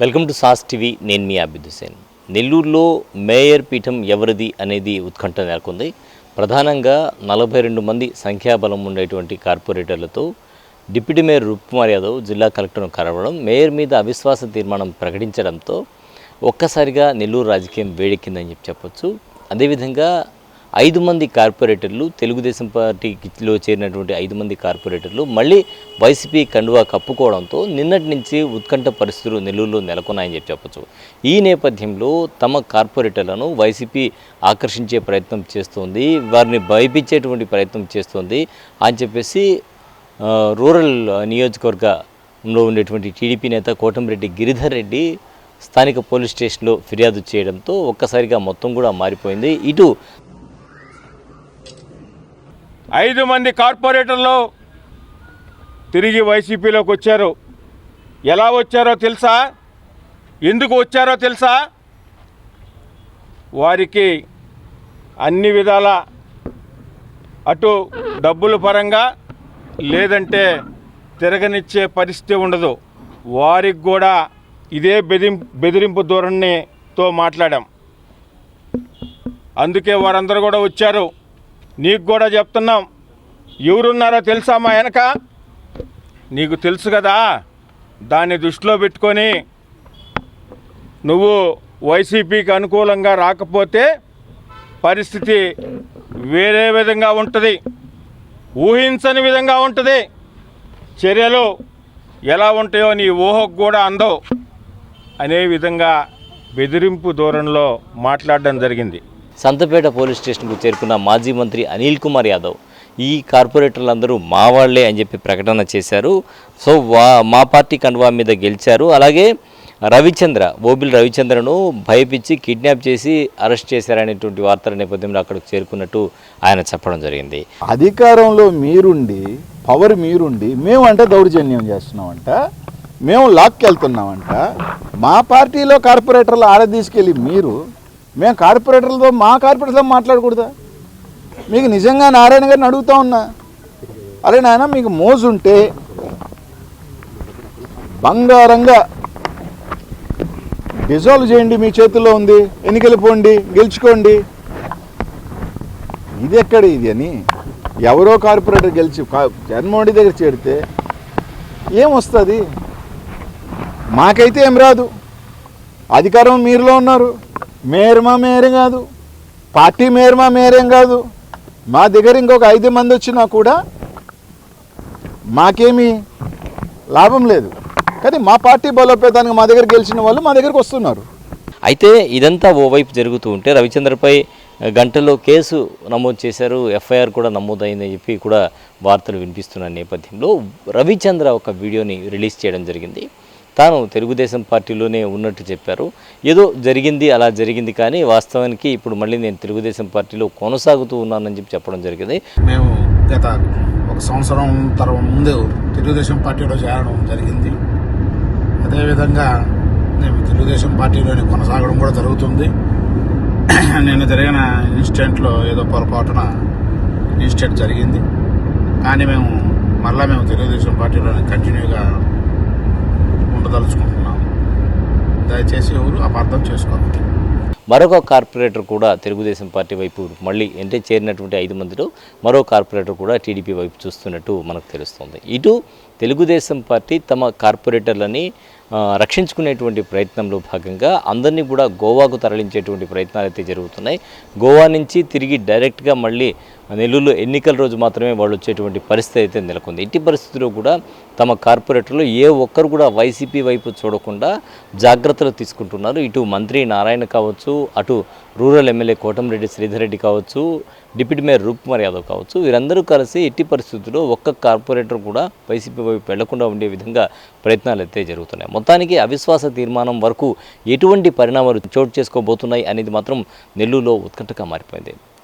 Welcome to sauce TV నేను మీ అబిద్ హుసేన్ నెల్లూరులో mayor పీఠం ఎవరిది అనేది ఉత్కంఠ నెలకొంది. ప్రధానంగా నలభై రెండు మంది సంఖ్యాబలం ఉండేటువంటి కార్పొరేటర్లతో డిప్యూటీ మేయర్ రూప్కుమార్ యాదవ్ జిల్లా కలెక్టర్ను కలవడం మేయర్ మీద అవిశ్వాస తీర్మానం ప్రకటించడంతో ఒక్కసారిగా నెల్లూరు రాజకీయం వేడెక్కిందని చెప్పి చెప్పొచ్చు. అదేవిధంగా ఐదు మంది కార్పొరేటర్లు తెలుగుదేశం పార్టీలో చేరినటువంటి ఐదు మంది కార్పొరేటర్లు మళ్ళీ వైసీపీ కండువా కప్పుకోవడంతో నిన్నటి నుంచి ఉత్కంఠ పరిస్థితులు నెల్లూరులో నెలకొన్నాయని చెప్పి చెప్పచ్చు. ఈ నేపథ్యంలో తమ కార్పొరేటర్లను వైసీపీ ఆకర్షించే ప్రయత్నం చేస్తోంది వారిని భయపించేటువంటి ప్రయత్నం చేస్తోంది అని చెప్పేసి రూరల్ నియోజకవర్గంలో ఉండేటువంటి టీడీపీ నేత కోటంరెడ్డి గిరిధర్ రెడ్డి స్థానిక పోలీస్ స్టేషన్లో ఫిర్యాదు చేయడంతో ఒక్కసారిగా మొత్తం కూడా మారిపోయింది. ఇటు ఐదు మంది కార్పొరేటర్లు తిరిగి వైసీపీలోకి వచ్చారు. ఎలా వచ్చారో తెలుసా? ఎందుకు వచ్చారో తెలుసా? వారికి అన్ని విధాల అటు డబ్బుల పరంగా లేదంటే తిరగనిచ్చే పరిస్థితి ఉండదు. వారికి కూడా ఇదే బెదిం బెదిరింపు ధోరణితో మాట్లాడాం. అందుకే వారందరూ కూడా వచ్చారు. నీకు కూడా చెప్తున్నాం. ఎవరున్నారో తెలుసా మా వెనక? నీకు తెలుసు కదా దాన్ని దృష్టిలో పెట్టుకొని నువ్వు వైసీపీకి అనుకూలంగా రాకపోతే పరిస్థితి వేరే విధంగా ఉంటుంది. ఊహించని విధంగా ఉంటుంది. చర్యలు ఎలా ఉంటాయో నీ ఊహకు కూడా అందవు. అనే విధంగా బెదిరింపు ధోరణిలో మాట్లాడడం జరిగింది. సంతపేట పోలీస్ స్టేషన్కు చేరుకున్న మాజీ మంత్రి అనిల్ కుమార్ యాదవ్. ఈ కార్పొరేటర్లందరూ మా వాళ్ళే అని చెప్పి ప్రకటన చేశారు. సో వా మా పార్టీ కండువా మీద గెలిచారు. అలాగే రవిచంద్ర ఓబిల్ రవిచంద్రను భయపించి కిడ్నాప్ చేసి అరెస్ట్ చేశారనేటువంటి వార్తల నేపథ్యంలో అక్కడికి చేరుకున్నట్టు ఆయన చెప్పడం జరిగింది. అధికారంలో మీరుండి పవర్ మీరుండి మేమంటే దౌర్జన్యం చేస్తున్నామంట. మేము లాక్కి వెళ్తున్నామంట మా పార్టీలో కార్పొరేటర్లు ఆడ తీసుకెళ్ళి మీరు మేము కార్పొరేటర్లతో మా కార్పొరేటర్లో మాట్లాడకూడదా? మీకు నిజంగా నారాయణ గారిని అడుగుతా ఉన్నా. అరే నాయన మీకు మోజుంటే బంగారంగా డిజాల్వ్ చేయండి మీ చేతుల్లో ఉంది. ఎన్నికలు పోండి గెలుచుకోండి. ఇది ఎక్కడ ఇది అని ఎవరో కార్పొరేటర్ గెలిచి జగన్మోహన్ దగ్గర చేరితే ఏమొస్తుంది? మాకైతే ఏం రాదు. అధికారం మీరులో ఉన్నారు. మేయర్ మేరేం కాదు. పార్టీ మేయర్ మేరేం కాదు. మా దగ్గర ఇంకొక ఐదు మంది వచ్చినా కూడా మాకేమీ లాభం లేదు. కానీ మా పార్టీ బలోపేతానికి మా దగ్గర గెలిచిన వాళ్ళు మా దగ్గరకు వస్తున్నారు. అయితే ఇదంతా ఓవైపు జరుగుతూ ఉంటే రవిచంద్రపై గంటలో కేసు నమోదు చేశారు. ఎఫ్ఐఆర్ కూడా నమోదైందని చెప్పి కూడా వార్తలు వినిపిస్తున్న నేపథ్యంలో రవిచంద్ర ఒక వీడియోని రిలీజ్ చేయడం జరిగింది. తాను తెలుగుదేశం పార్టీలోనే ఉన్నట్టు చెప్పారు. ఏదో జరిగింది అలా జరిగింది కానీ వాస్తవానికి ఇప్పుడు మళ్ళీ నేను తెలుగుదేశం పార్టీలో కొనసాగుతూ ఉన్నానని చెప్పి చెప్పడం జరిగింది. మేము గత ఒక సంవత్సరం తర్వాత ముందు తెలుగుదేశం పార్టీలో చేరడం జరిగింది. అదేవిధంగా మేము తెలుగుదేశం పార్టీలోనే కొనసాగడం కూడా జరుగుతుంది. నేను జరిగిన ఇన్సిడెంట్లో ఏదో పొరపాటున ఇన్సిడెంట్ జరిగింది. కానీ మేము మళ్ళీ మేము తెలుగుదేశం పార్టీలోనే కంటిన్యూగా ఉండదలుచుకుంటున్నాము దయచేసి ఎవరు అపార్థం చేసుకోవాలి మరొక కార్పొరేటర్ కూడా తెలుగుదేశం పార్టీ వైపు మళ్ళీ అంటే చేరినటువంటి ఐదు మందిలో మరో కార్పొరేటర్ కూడా టీడీపీ వైపు చూస్తున్నట్టు మనకు తెలుస్తుంది. ఇటు తెలుగుదేశం పార్టీ తమ కార్పొరేటర్లని రక్షించుకునేటువంటి ప్రయత్నంలో భాగంగా అందరినీ కూడా గోవాకు తరలించేటువంటి ప్రయత్నాలు అయితే జరుగుతున్నాయి. గోవా నుంచి తిరిగి డైరెక్ట్గా మళ్ళీ నెల్లూరులో ఎన్నికల రోజు మాత్రమే వాళ్ళు వచ్చేటువంటి పరిస్థితి అయితే నెలకొంది. ఇట్టి పరిస్థితిలో కూడా తమ కార్పొరేటర్లు ఏ ఒక్కరు కూడా వైసీపీ వైపు చూడకుండా జాగ్రత్తలు తీసుకుంటున్నారు. ఇటు మంత్రి నారాయణ కావచ్చు అటు రూరల్ ఎమ్మెల్యే కోటంరెడ్డి శ్రీధర్ రెడ్డి కావచ్చు డిప్యూటీ మేయర్ రూప్కుమార్ యాదవ్ కావచ్చు వీరందరూ కలిసి ఎట్టి పరిస్థితుల్లో ఒక్క కార్పొరేటర్ కూడా వైసీపీ వైపు వెళ్ళకుండా ఉండే విధంగా ప్రయత్నాలు అయితే జరుగుతున్నాయి. మొత్తానికి అవిశ్వాస తీర్మానం వరకు ఎటువంటి పరిణామాలు చోటు చేసుకోబోతున్నాయి అనేది మాత్రం నెల్లూరులో ఉత్కంఠగా మారిపోయింది.